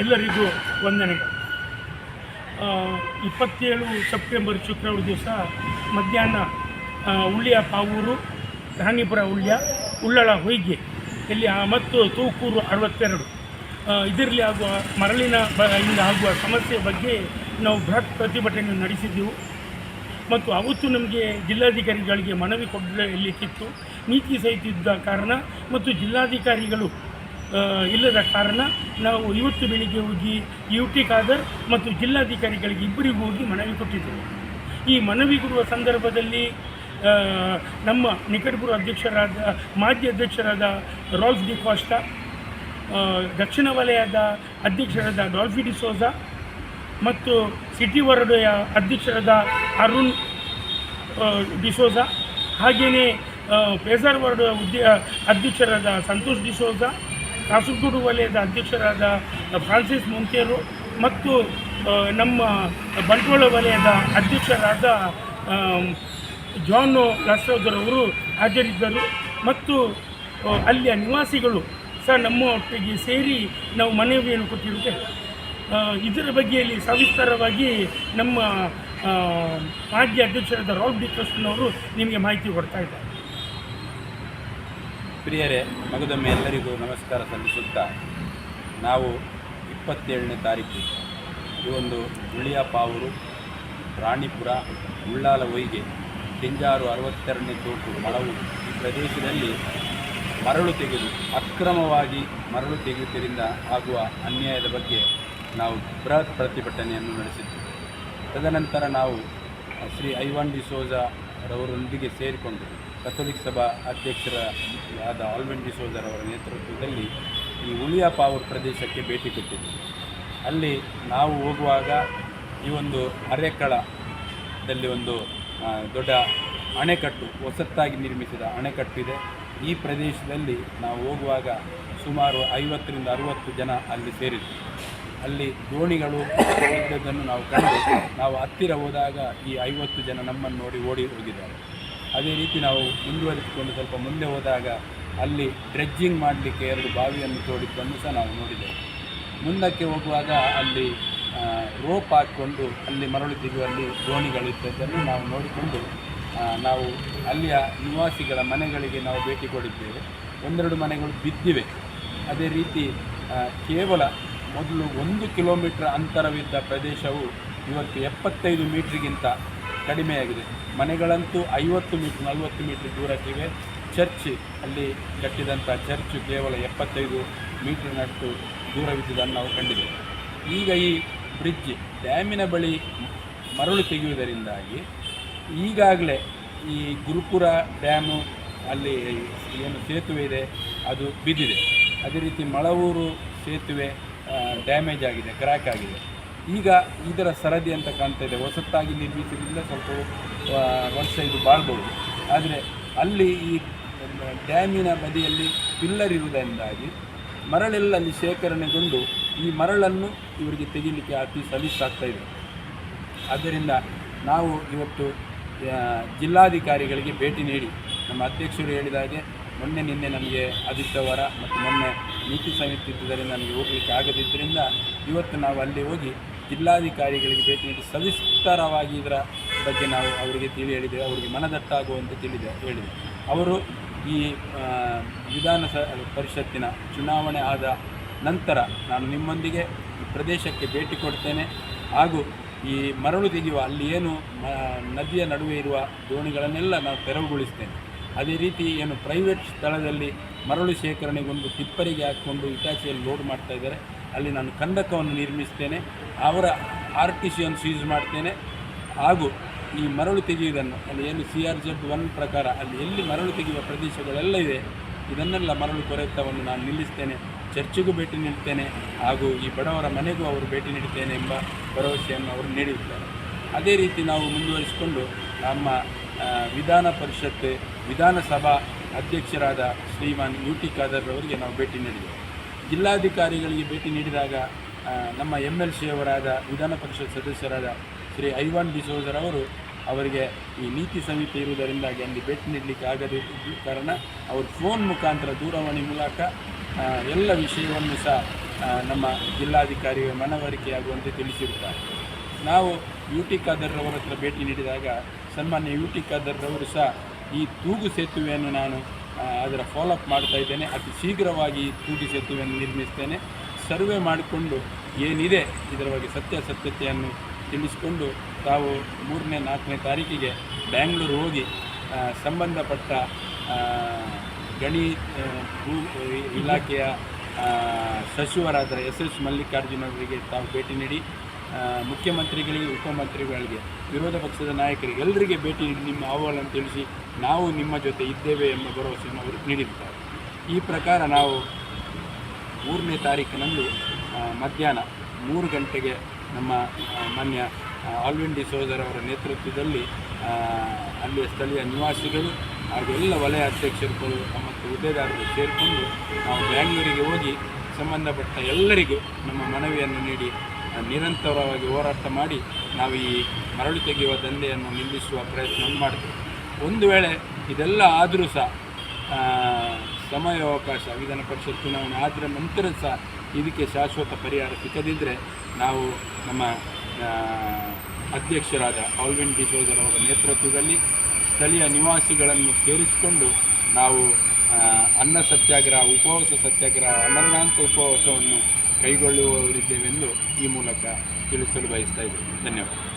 ಎಲ್ಲರಿಗೂ ವಂದನೆಗಳು. ಇಪ್ಪತ್ತೇಳು ಸೆಪ್ಟೆಂಬರ್ ಶುಕ್ರವಾರ ದಿವಸ ಮಧ್ಯಾಹ್ನ ಉಳ್ಳಿಯ ಪಾವೂರು, ರಾಣಿಪುರ ಉಳ್ಳ್ಯ ಉಳ್ಳಳ ಹೊಯ್ಗೆ, ಇಲ್ಲಿ ಮತ್ತು ತೂಕೂರು ಅರವತ್ತೆರಡು. ಇದರಲ್ಲಿ ಆಗುವ ಮರಳಿನ ಬ, ಇಂದ ಆಗುವ ಸಮಸ್ಯೆ ಬಗ್ಗೆ ನಾವು ಬೃಹತ್ ಪ್ರತಿಭಟನೆ ನಡೆಸಿದ್ದೆವು ಮತ್ತು ಅವತ್ತು ನಮಗೆ ಜಿಲ್ಲಾಧಿಕಾರಿಗಳಿಗೆ ಮನವಿ ಕೊಡಲಿಕ್ಕಿತ್ತು ನೀತಿ ಸಹಿತಿದ್ದ ಕಾರಣ ಮತ್ತು ಜಿಲ್ಲಾಧಿಕಾರಿಗಳು ಇಲ್ಲದ ಕಾರಣ ನಾವು ಇವತ್ತು ಬೆಳಿಗ್ಗೆ ಹೋಗಿ ಯು ಟಿ ಖಾದರ್ ಮತ್ತು ಜಿಲ್ಲಾಧಿಕಾರಿಗಳಿಗೆ ಇಬ್ಬರಿಗೂ ಹೋಗಿ ಮನವಿ ಕೊಟ್ಟಿದ್ದೆವು. ಈ ಮನವಿ ಕೊಡುವ ಸಂದರ್ಭದಲ್ಲಿ ನಮ್ಮ ನಿಕಟಪುರ ಅಧ್ಯಕ್ಷರಾದ, ಮಾಜಿ ಅಧ್ಯಕ್ಷರಾದ ರಾಲ್ಫ್ ಡಿ ಕಾಸ್ಟಾ ದಕ್ಷಿಣ ವಲಯದ ಅಧ್ಯಕ್ಷರಾದ ಡಾಲ್ಫಿ ಡಿಸೋಜಾ ಮತ್ತು ಸಿಟಿ ವರಡೆಯ ಅಧ್ಯಕ್ಷರಾದ ಅರುಣ್ ಡಿಸೋಜ ಹಾಗೆಯೇ ಆ, ಪೇಜಾರ್ ವಾರ್ಡ್ ಉದ್ಯ ಅಧ್ಯಕ್ಷರಾದ ಸಂತೋಷ್ ಡಿಸೋಜ ಕಾಸರಗೋಡು ವಲಯದ ಅಧ್ಯಕ್ಷರಾದ ಫ್ರಾನ್ಸಿಸ್ ಮೊಂತೇರು ಮತ್ತು ನಮ್ಮ ಬಂಟ್ವಾಳ ವಲಯದ ಅಧ್ಯಕ್ಷರಾದ ಜಾನ್ ಲಾಸ್ರವರವರು ಹಾಜರಿದ್ದರು. ಮತ್ತು ಅಲ್ಲಿಯ ನಿವಾಸಿಗಳು ಸಹ ನಮ್ಮ ಒಟ್ಟಿಗೆ ಸೇರಿ ನಾವು ಮನವಿಯನ್ನು ಕೊಟ್ಟಿರುತ್ತೆ ಇದರ ಬಗ್ಗೆಯಲ್ಲಿ ಸವಿಸ್ತಾರವಾಗಿ ನಮ್ಮ ಮಾಜಿ ಅಧ್ಯಕ್ಷರಾದ ರಾಲ್ ಡಿ ಕೃಷ್ಣನವರು ನಿಮಗೆ ಮಾಹಿತಿ ಕೊಡ್ತಾ ಇದ್ದಾರೆ. ಪ್ರಿಯರೇ, ಮಗದೊಮ್ಮೆ ಎಲ್ಲರಿಗೂ ನಮಸ್ಕಾರ ಸಲ್ಲಿಸುತ್ತಾ ನಾವು ಇಪ್ಪತ್ತೇಳನೇ ತಾರೀಕು, ಈ ಒಂದು ಉಳಿಯ ಪಾವೂರು ರಾಣಿಪುರ ಉಳ್ಳಾಲ ಹೊಯ್ಗೆ ಟಿಂಜಾರು ಅರವತ್ತೆರಡನೇ ತೋಟು ಮಳವು ಈ ಪ್ರದೇಶದಲ್ಲಿ ಮರಳು ತೆಗೆದು ಅಕ್ರಮವಾಗಿ ಮರಳು ತೆಗೆಯುವುದರಿಂದ ಆಗುವ ಅನ್ಯಾಯದ ಬಗ್ಗೆ ನಾವು ಬೃಹತ್ ಪ್ರತಿಭಟನೆಯನ್ನು ನಡೆಸಿದ್ದೆವು ತದನಂತರ ನಾವು ಶ್ರೀ ಐವಾನ್ ರವರೊಂದಿಗೆ ಸೇರಿಕೊಂಡು ಕಥೋಲಿಕ್ ಸಭಾ ಅಧ್ಯಕ್ಷರ ಆದ ಆಲ್ವಿನ್ ಡಿಸೋಜರವರ ನೇತೃತ್ವದಲ್ಲಿ ಈ ಉಳಿಯ ಪಾವೂರ್ ಪ್ರದೇಶಕ್ಕೆ ಭೇಟಿ ಕೊಟ್ಟಿದ್ದೆವು ಅಲ್ಲಿ ನಾವು ಹೋಗುವಾಗ ಈ ಒಂದು ಅರೆಕಳದಲ್ಲಿ ಒಂದು ದೊಡ್ಡ ಅಣೆಕಟ್ಟು ಹೊಸತ್ತಾಗಿ ನಿರ್ಮಿಸಿದ ಅಣೆಕಟ್ಟಿದೆ ಈ ಪ್ರದೇಶದಲ್ಲಿ ನಾವು ಹೋಗುವಾಗ ಸುಮಾರು ಐವತ್ತರಿಂದ ಅರುವತ್ತು ಜನ ಅಲ್ಲಿ ಸೇರಿದ್ವಿ. ಅಲ್ಲಿ ದೋಣಿಗಳು ಇದ್ದದ್ದನ್ನು ನಾವು ಕಂಡು ನಾವು ಹತ್ತಿರ ಹೋದಾಗ ಈ ಐವತ್ತು ಜನ ನಮ್ಮನ್ನು ನೋಡಿ ಓಡಿ ಹೋಗಿದ್ದಾರೆ. ಅದೇ ರೀತಿ ನಾವು ಮುಂದುವರಿಸಿಕೊಂಡು ಸ್ವಲ್ಪ ಮುಂದೆ ಹೋದಾಗ ಅಲ್ಲಿ ಡ್ರೆಜ್ಜಿಂಗ್ ಮಾಡಲಿಕ್ಕೆ ಎರಡು ಬಾವಿಯನ್ನು ತೋಡಿದ್ದನ್ನು ಸಹ ನಾವು ನೋಡಿದ್ದೇವೆ. ಮುಂದಕ್ಕೆ ಹೋಗುವಾಗ ಅಲ್ಲಿ ರೋಪ್ ಹಾಕ್ಕೊಂಡು ಅಲ್ಲಿ ಮರಳು ತೆಗೆಯುವಲ್ಲಿ ದೋಣಿಗಳಿದ್ದದ್ದನ್ನು ನಾವು ನೋಡಿಕೊಂಡು ನಾವು ಅಲ್ಲಿಯ ನಿವಾಸಿಗಳ ಮನೆಗಳಿಗೆ ನಾವು ಭೇಟಿ ಕೊಡಿದ್ದೇವೆ. ಒಂದೆರಡು ಮನೆಗಳು ಬಿದ್ದಿವೆ. ಅದೇ ರೀತಿ ಕೇವಲ ಮೊದಲು ಒಂದು ಕಿಲೋಮೀಟರ್ ಅಂತರವಿದ್ದ ಪ್ರದೇಶವು ಇವತ್ತು ಎಪ್ಪತ್ತೈದು ಮೀಟ್ರಿಗಿಂತ ಕಡಿಮೆಯಾಗಿದೆ. ಮನೆಗಳಂತೂ ಐವತ್ತು ಮೀಟ್ರ್, ನಲವತ್ತು ಮೀಟ್ರ್ ದೂರಕ್ಕಿವೆ. ಚರ್ಚ್ ಅಲ್ಲಿ ಕಟ್ಟಿದಂಥ ಚರ್ಚ್ ಕೇವಲ ಎಪ್ಪತ್ತೈದು ಮೀಟ್ರಿನಷ್ಟು ದೂರವಿದ್ದುದನ್ನು ನಾವು ಕಂಡಿದ್ದೇವೆ. ಈಗ ಈ ಬ್ರಿಡ್ಜ್ ಡ್ಯಾಮಿನ ಬಳಿ ಮರಳು ತೆಗೆಯುವುದರಿಂದಾಗಿ ಈಗಾಗಲೇ ಈ ಗುರುಪುರ ಡ್ಯಾಮು ಅಲ್ಲಿ ಏನು ಸೇತುವೆ ಇದೆ, ಅದು ಬಿದ್ದಿದೆ. ಅದೇ ರೀತಿ ಮಳವೂರು ಸೇತುವೆ ಡ್ಯಾಮೇಜ್ ಆಗಿದೆ ಕ್ರ್ಯಾಕ್ ಆಗಿದೆ. ಈಗ ಇದರ ಸರದಿ ಅಂತ ಕಾಣ್ತಾ ಇದೆ. ಹೊಸತಾಗಿ ನಿರ್ಮಿಸಿದ್ರಿಂದ ಸ್ವಲ್ಪ ವರ್ಷ ಇದು ಬಾಳ್ಬೋದು. ಆದರೆ ಅಲ್ಲಿ ಈ ಡ್ಯಾಮಿನ ಬದಿಯಲ್ಲಿ ಪಿಲ್ಲರ್ ಇರುವುದರಿಂದಾಗಿ ಮರಳೆಲ್ಲ ಅಲ್ಲಿ ಶೇಖರಣೆಗೊಂಡು ಈ ಮರಳನ್ನು ಇವರಿಗೆ ತೆಗಿಲಿಕ್ಕೆ ಅತಿ ಸಲೀಸಾಗ್ತಾ ಇದೆ. ಆದ್ದರಿಂದ ನಾವು ಇವತ್ತು ಜಿಲ್ಲಾಧಿಕಾರಿಗಳಿಗೆ ಭೇಟಿ ನೀಡಿ, ನಮ್ಮ ಅಧ್ಯಕ್ಷರು ಹೇಳಿದ ಹಾಗೆ ಮೊನ್ನೆ ನಿನ್ನೆ ನಮಗೆ ಆದಿತ್ಯವಾರ ಮತ್ತು ಮೊನ್ನೆ ನೀತಿ ಸಮಿತಿ ಇದ್ದುದರಿಂದ ನಮಗೆ ಹೋಗಲಿಕ್ಕೆ ಆಗದಿದ್ದರಿಂದ ಇವತ್ತು ನಾವು ಅಲ್ಲಿ ಹೋಗಿ ಜಿಲ್ಲಾಧಿಕಾರಿಗಳಿಗೆ ಭೇಟಿ ನೀಡಿ ಸವಿಸ್ತಾರವಾಗಿ ಇದರ ಬಗ್ಗೆ ನಾವು ಅವರಿಗೆ ತಿಳಿ ಹೇಳಿದ್ದೇವೆ, ಅವರಿಗೆ ಮನದಟ್ಟಾಗುವಂತೆ ತಿಳಿದೆ, ಹೇಳಿದೆ. ಅವರು ಈ ವಿಧಾನ ಪರಿಷತ್ತಿನ ಚುನಾವಣೆ ಆದ ನಂತರ ನಾನು ನಿಮ್ಮೊಂದಿಗೆ ಪ್ರದೇಶಕ್ಕೆ ಭೇಟಿ ಕೊಡ್ತೇನೆ. ಹಾಗೂ ಈ ಮರಳು ತೆಗೆಯುವ ಅಲ್ಲಿ ಏನು ನದಿಯ ನಡುವೆ ಇರುವ ದೋಣಿಗಳನ್ನೆಲ್ಲ ನಾನು ತೆರವುಗೊಳಿಸ್ತೇನೆ. ಅದೇ ರೀತಿ ಏನು ಪ್ರೈವೇಟ್ ಸ್ಥಳದಲ್ಲಿ ಮರಳು ಶೇಖರಣೆಗೊಂಡು ತಿಪ್ಪರಿಗೆ ಹಾಕ್ಕೊಂಡು ಇಟಾಚಿಯಲ್ಲಿ ಲೋಡ್ ಮಾಡ್ತಾ ಇದ್ದಾರೆ. ಅಲ್ಲಿ ನಾನು ಕಂದಕವನ್ನು ನಿರ್ಮಿಸ್ತೇನೆ. ಅವರ ಆರ್ ಟಿ ಸಿಯನ್ನು ಸೀಸ್ ಮಾಡ್ತೇನೆ. ಹಾಗೂ ಈ ಮರಳು ತೆಗೆಯುವುದನ್ನು, ಅಲ್ಲಿ ಏನು ಸಿ ಆರ್ ಜೆಡ್ ಒನ್ ಪ್ರಕಾರ ಅಲ್ಲಿ ಎಲ್ಲಿ ಮರಳು ತೆಗೆಯುವ ಪ್ರದೇಶಗಳೆಲ್ಲ ಇದೆ, ಇದನ್ನೆಲ್ಲ ಮರಳು ಕೊರೆತವನ್ನು ನಾನು ನಿಲ್ಲಿಸ್ತೇನೆ. ಚರ್ಚಿಗೂ ಭೇಟಿ ನೀಡ್ತೇನೆ. ಹಾಗೂ ಈ ಬಡವರ ಮನೆಗೂ ಅವರು ಭೇಟಿ ನೀಡುತ್ತೇನೆ ಎಂಬ ಭರವಸೆಯನ್ನು ಅವರು ನೀಡಿದ್ದಾರೆ. ಅದೇ ರೀತಿ ನಾವು ಮುಂದುವರಿಸಿಕೊಂಡು ನಮ್ಮ ವಿಧಾನ ಪರಿಷತ್ ವಿಧಾನಸಭಾ ಅಧ್ಯಕ್ಷರಾದ ಶ್ರೀಮಾನ್ ಯು ಟಿ ಖಾದರ್ ಅವರಿಗೆ ನಾವು ಭೇಟಿ ನೀಡಿದ್ದೇವೆ ಜಿಲ್ಲಾಧಿಕಾರಿಗಳಿಗೆ ಭೇಟಿ ನೀಡಿದಾಗ ನಮ್ಮ ಎಂ ಎಲ್ ಸಿ ಅವರಾದ, ವಿಧಾನ ಪರಿಷತ್ ಸದಸ್ಯರಾದ ಶ್ರೀ ಐವಾನ್ ಡಿಸೋಜರ್ ಅವರು ಅವರಿಗೆ ಈ ನೀತಿ ಸಂಹಿತೆ ಇರುವುದರಿಂದಾಗಿ ಅಲ್ಲಿ ಭೇಟಿ ನೀಡಲಿಕ್ಕೆ ಆಗದ ಕಾರಣ ಅವರು ಫೋನ್ ಮುಖಾಂತರ ದೂರವಾಣಿ ಮೂಲಕ ಎಲ್ಲ ವಿಷಯವನ್ನು ಸಹ ನಮ್ಮ ಜಿಲ್ಲಾಧಿಕಾರಿಗೆ ಮನವರಿಕೆಯಾಗುವಂತೆ ತಿಳಿಸಿರುತ್ತಾರೆ. ನಾವು ಯು ಟಿ ಖಾದರ್ರವರ ಹತ್ರ ಭೇಟಿ ನೀಡಿದಾಗ ಸನ್ಮಾನ್ಯ ಯು ಟಿ ಖಾದರ್ರವರು ಸಹ ಈ ತೂಗು ಸೇತುವೆಯನ್ನು ನಾನು ಅದರ ಫಾಲೋಅಪ್ ಮಾಡ್ತಾ ಇದ್ದೇನೆ. ಅತಿ ಶೀಘ್ರವಾಗಿ ಈ ತೂಗು ಸೇತುವೆಯನ್ನು ನಿರ್ಮಿಸ್ತೇನೆ. ಸರ್ವೆ ಮಾಡಿಕೊಂಡು ಏನಿದೆ ಇದರ ಬಗ್ಗೆ ಸತ್ಯಾಸತ್ಯತೆಯನ್ನು ತಿಳಿಸಿಕೊಂಡು ತಾವು ಮೂರನೇ, ನಾಲ್ಕನೇ ತಾರೀಕಿಗೆ ಬ್ಯಾಂಗ್ಳೂರು ಹೋಗಿ ಸಂಬಂಧಪಟ್ಟ ಗಣಿ ಭೂ ಇಲಾಖೆಯ ಸಚಿವರಾದ ಎಸ್ ಎಸ್ ಮಲ್ಲಿಕಾರ್ಜುನ್ ಅವರಿಗೆ ತಾವು ಭೇಟಿ ನೀಡಿ ಮುಖ್ಯಮಂತ್ರಿಗಳಿಗೆ, ಉಪಮಂತ್ರಿಗಳಿಗೆ, ವಿರೋಧ ಪಕ್ಷದ ನಾಯಕರಿಗೆ ಎಲ್ಲರಿಗೆ ಭೇಟಿ ನೀಡಿ ನಿಮ್ಮ ಅಹವಾಲನ್ನು ತಿಳಿಸಿ ನಾವು ನಿಮ್ಮ ಜೊತೆ ಇದ್ದೇವೆ ಎಂಬ ಭರವಸೆಯನ್ನು ಅವರು ನೀಡಿರುತ್ತಾರೆ ಈ ಪ್ರಕಾರ ನಾವು ಮೂರನೇ ತಾರೀಕಿನಂದು ಮಧ್ಯಾಹ್ನ ಮೂರು ಗಂಟೆಗೆ ನಮ್ಮ ಮಾನ್ಯ ಆಲ್ವಿನ್ ಡಿಸೋಜರ್ ಅವರ ನೇತೃತ್ವದಲ್ಲಿ ಅಲ್ಲಿಯ ಸ್ಥಳೀಯ ನಿವಾಸಿಗಳು ಹಾಗೂ ಎಲ್ಲ ವಲಯ ಅಧ್ಯಕ್ಷರುಗಳು ಮತ್ತು ಹುದ್ದೆದಾರರು ಸೇರಿಕೊಂಡು ನಾವು ಬ್ಯಾಂಗ್ಳೂರಿಗೆ ಹೋಗಿ ಸಂಬಂಧಪಟ್ಟ ಎಲ್ಲರಿಗೂ ನಮ್ಮ ಮನವಿಯನ್ನು ನೀಡಿ ನಿರಂತರವಾಗಿ ಹೋರಾಟ ಮಾಡಿ ನಾವು ಈ ಮರಳು ತೆಗೆಯುವ ದಂಧೆಯನ್ನು ನಿಲ್ಲಿಸುವ ಪ್ರಯತ್ನವನ್ನು ಮಾಡ್ತೇವೆ. ಒಂದು ವೇಳೆ ಇದೆಲ್ಲ ಆದರೂ ಸಹ ಸಮಯಾವಕಾಶ, ವಿಧಾನ ಪರಿಷತ್ ಚುನಾವಣೆ ಆದರೆ ನಂತರ ಸಹ ಇದಕ್ಕೆ ಶಾಶ್ವತ ಪರಿಹಾರ ಸಿಕ್ಕದಿದ್ದರೆ ನಾವು ನಮ್ಮ ಅಧ್ಯಕ್ಷರಾದ ಆಲ್ವಿನ್ ಅವರ ನೇತೃತ್ವದಲ್ಲಿ ಸ್ಥಳೀಯ ನಿವಾಸಿಗಳನ್ನು ಸೇರಿಸಿಕೊಂಡು ನಾವು ಅನ್ನ ಸತ್ಯಾಗ್ರಹ, ಉಪವಾಸ ಸತ್ಯಾಗ್ರಹ, ಅಮರನಾಥ ಉಪವಾಸವನ್ನು ಕೈಗೊಳ್ಳುವವರಿದ್ದೇವೆಂದು ಈ ಮೂಲಕ ತಿಳಿಸಲು ಬಯಸ್ತಾ ಇದ್ದೇನೆ. ಧನ್ಯವಾದ.